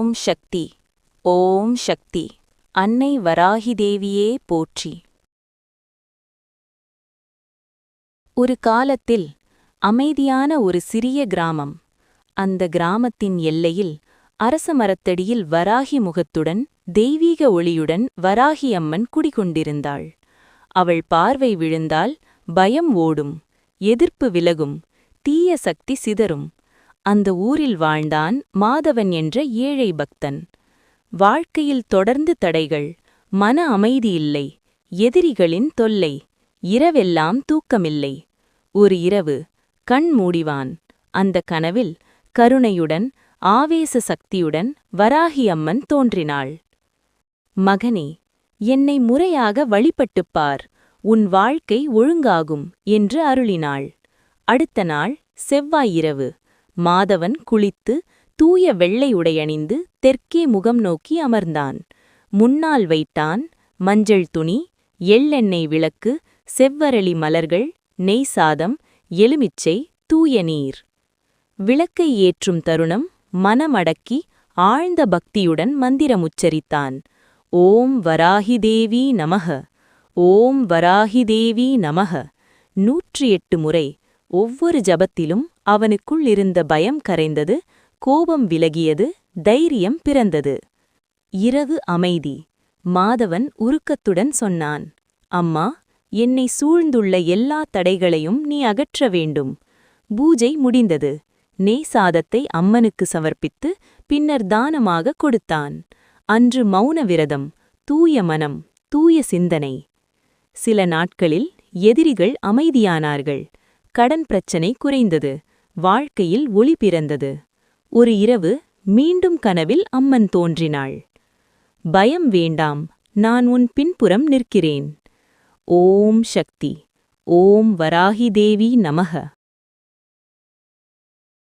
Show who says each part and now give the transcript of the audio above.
Speaker 1: ஓம் சக்தி ஓம் சக்தி அன்னை வராகி தேவியே போற்றி. ஒரு காலத்தில் அமைதியான ஒரு சிறிய கிராமம் அந்த கிராமத்தின் எல்லையில் அரச மரத்தடியில் வராகி முகத்துடன் தெய்வீக ஒளியுடன் வராகி அம்மன் குடிகொண்டிருந்தாள். அவள் பார்வை விழுந்தால் பயம் ஓடும் எதிர்ப்பு விலகும் தீய சக்தி சிதறும். அந்த ஊரில் வாழ்ந்தான் மாதவன் என்ற ஏழை பக்தன். வாழ்க்கையில் தொடர்ந்து தடைகள் மன அமைதியில்லை எதிரிகளின் தொல்லை இரவெல்லாம் தூக்கமில்லை. ஒரு இரவு கண் மூடிவான். அந்த கனவில் கருணையுடன் ஆவேச சக்தியுடன் வராகி அம்மன் தோன்றினாள். மகனே என்னை முறையாக வழிபட்டுப் பார் உன் வாழ்க்கை ஒழுங்காகும் என்று அருளினாள். அடுத்த நாள் செவ்வாயிரவு மாதவன் குளித்து தூய வெள்ளை உடையணிந்து தெற்கே முகம் நோக்கி அமர்ந்தான். முன்னால் வைத்தான் மஞ்சள் துணி எள்ளெண்ணெய் விளக்கு செவ்வரளி மலர்கள் நெய் சாதம் எலுமிச்சை தூய நீர். விளக்கை ஏற்றும் தருணம் மனமடக்கி ஆழ்ந்த பக்தியுடன் மந்திரமுச்சரித்தான் ஓம் வராகி தேவி நமக ஓம் வராகி தேவி நமக. நூற்றி எட்டு முறை ஒவ்வொரு ஜபத்திலும் அவனுக்குள் இருந்த பயம் கரைந்தது கோபம் விலகியது தைரியம் பிறந்தது. இரவு அமைதி. மாதவன் உருக்கத்துடன் சொன்னான் அம்மா என்னை சூழ்ந்துள்ள எல்லா தடைகளையும் நீ அகற்ற வேண்டும். பூஜை முடிந்தது. நெய் சாதத்தை அம்மனுக்கு சமர்ப்பித்து பின்னர் தானமாக கொடுத்தான். அன்று மௌன விரதம் தூய மனம் தூய சிந்தனை. சில நாட்களில் எதிரிகள் அமைதியானார்கள். கடன் பிரச்சனை குறைந்தது. வாழ்க்கையில் ஒளி பிறந்தது. ஒரு இரவு மீண்டும் கனவில் அம்மன் தோன்றினாள். பயம் வேண்டாம் நான் உன் பின்புறம் நிற்கிறேன். ஓம் சக்தி ஓம் வராகி தேவி நமக.